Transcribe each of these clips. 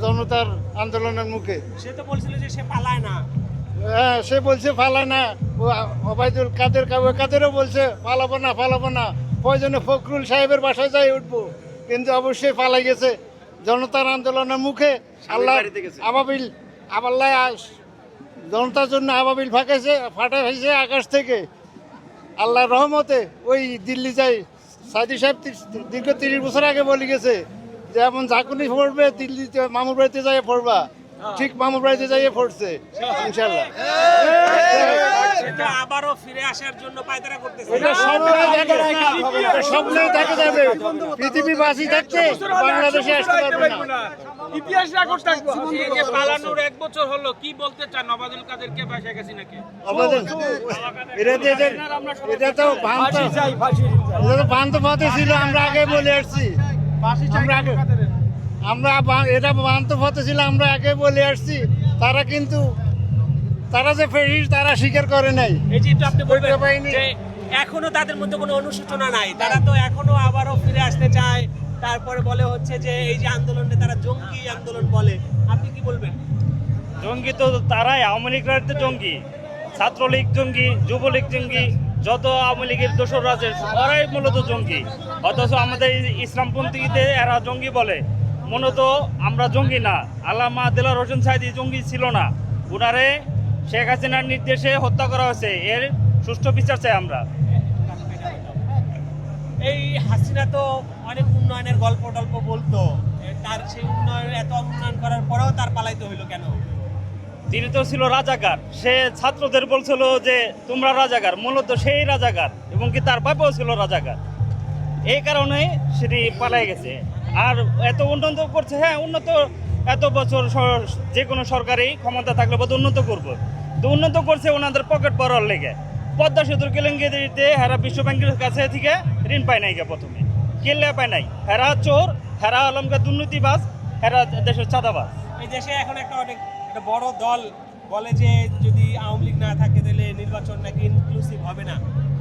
জনতার আন্দোলনের মুখে। সে তো বলছিল যে সে পালায় না। হ্যাঁ সে বলছে ফালা না। ও অবায়দুল কাদের কাদেরও বলছে ফালাবো না ফালাবো না। প্রয়োজনে ফখরুল সাহেবের বাসায় যাই উঠবো। কিন্তু অবশ্যই পালাই গেছে। জনতার আন্দোলনের মুখে আল্লাহ আবাবিল আবাল্লাহ আস- জনতার জন্য আবাবিল ফাঁকেছে ফাটা হয়েছে আকাশ থেকে। আল্লাহর রহমতে ওই দিল্লি যাই সাইদি সাহেব দীর্ঘ তিরিশ বছর আগে বলে গেছে যে এমন ঝাঁকুনি পড়বে দিল্লিতে মামুর বাড়িতে যাইয়ে পড়বা। ঠিক মামুর বাড়িতে যাইয়ে পড়ছে ইনশাল্লাহ আবারও ফিরে আসার জন্য পায়তারা করতেছে। এটা স্বপ্নে দেখা এটা স্বপ্নে দেখা যাবে। পৃথিবী বাসি থাকতে বাংলাদেশে আসতে পারবে না। ইতিহাস রেকর্ড থাকবে। এই যে পালানোর এক বছর হলো কি বলতে চান কাদেরকে অবদান এটা তো এদের- এটা তো ভ্রান্ত এটা তো ভ্রান্ত পথে ছিল আমরা আগে বলে আসছি। আমরা আগে আমরা বা- এটা পথে ছিল আমরা আগে বলে আসছি। তারা কিন্তু তারা যে ফেরিস তারা স্বীকার করে নাই। এই যে একটু আপনি বলবেন যে এখনও তাদের মধ্যে কোনো অনুশোচনা নাই। তারা তো এখনও আবারও ফিরে আসতে চায়। তারপরে বলে হচ্ছে যে এই যে আন্দোলনে তারা জঙ্গি আন্দোলন বলে। আপনি কি বলবেন? জঙ্গি তো তারাই আওয়ামী লীগরা তো জঙ্গি। ছাত্রলীগ জঙ্গি যুবলীগ জঙ্গি। যত আওয়ামী লীগের দোসর আছে ওরাই মূলত জঙ্গি। অথচ আমাদের এই ইসলামপন্থীদের এরা জঙ্গি বলে। মূলত আমরা জঙ্গি না। আল্লামা দিলার হোসেন সাইদি জঙ্গি ছিল না। উনারে শেখ হাসিনার নির্দেশে হত্যা করা হয়েছে। এর সুষ্ঠু বিচার চাই আমরা। এই হাসিনা তো অনেক উন্নয়নের গল্প টল্প বলতো। তার সেই উন্নয়ন, এত উন্নয়ন করার পরেও তার পালাইতে হইল কেন? তিনি তো ছিল রাজাকার। সে ছাত্রদের বলছিল যে, তোমরা রাজাকার। মূলত সেই রাজাকার, এবং কি তার বাবাও ছিল রাজাকার। এই কারণে সেটি পালাই গেছে। আর এত উন্নত করছে হ্যাঁ উন্নত এত বছর যে কোনো সরকারি ক্ষমতা থাকলে বোধ উন্নত করব। তো উন্নত করছে ওনাদের পকেট পড়ার লেগে। পদ্মা সেতুর কেলেঙ্গিতে হেরা বিশ্ব ব্যাংকের কাছে থেকে ঋণ পায় নাই প্রথমে। কেলে পায় নাই। হেরা চোর, হেরা আলমকে দুর্নীতিবাজ, হেরা দেশের চাঁদাবাজ। এই দেশে এখন একটা অনেক একটা বড় দল বলে যে যদি আওয়ামী লীগ না থাকে তাহলে নির্বাচন নাকি ইনক্লুসিভ হবে না।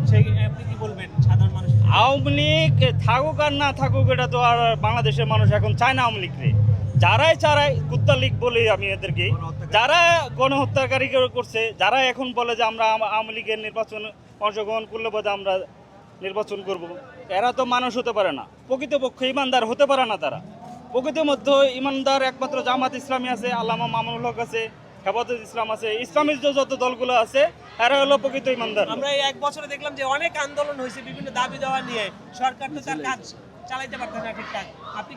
সেই আপনি কি বলবেন সাধারণ মানুষ আওয়ামী লীগ থাকুক আর না থাকুক এটা তো আর বাংলাদেশের মানুষ এখন চায় না আওয়ামী লীগরে যারাই চারাই কুত্তা লীগ বলি আমি এদেরকে। যারা গণহত্যাকারী করছে যারা এখন বলে যে আমরা আম- আওয়ামী লীগের নির্বাচন অংশগ্রহণ করলে বোধ আমরা নির্বাচন করব এরা তো মানুষ হতে পারে না। প্রকৃতপক্ষে ইমানদার হতে পারে না তারা। প্রকৃত মধ্যে ইমানদার একমাত্র জামাত ইসলামী আছে আল্লামা মামুল হক আছে হেফাজত ইসলাম আছে। ইসলামের যে যত দলগুলো আছে তারা হলো প্রকৃত ইমানদার। আমরা এই এক বছরে দেখলাম যে অনেক আন্দোলন হয়েছে বিভিন্ন দাবি দেওয়া নিয়ে। সরকার তো তার কাজ চালাইতে পারতো না ঠিকঠাক। আপনি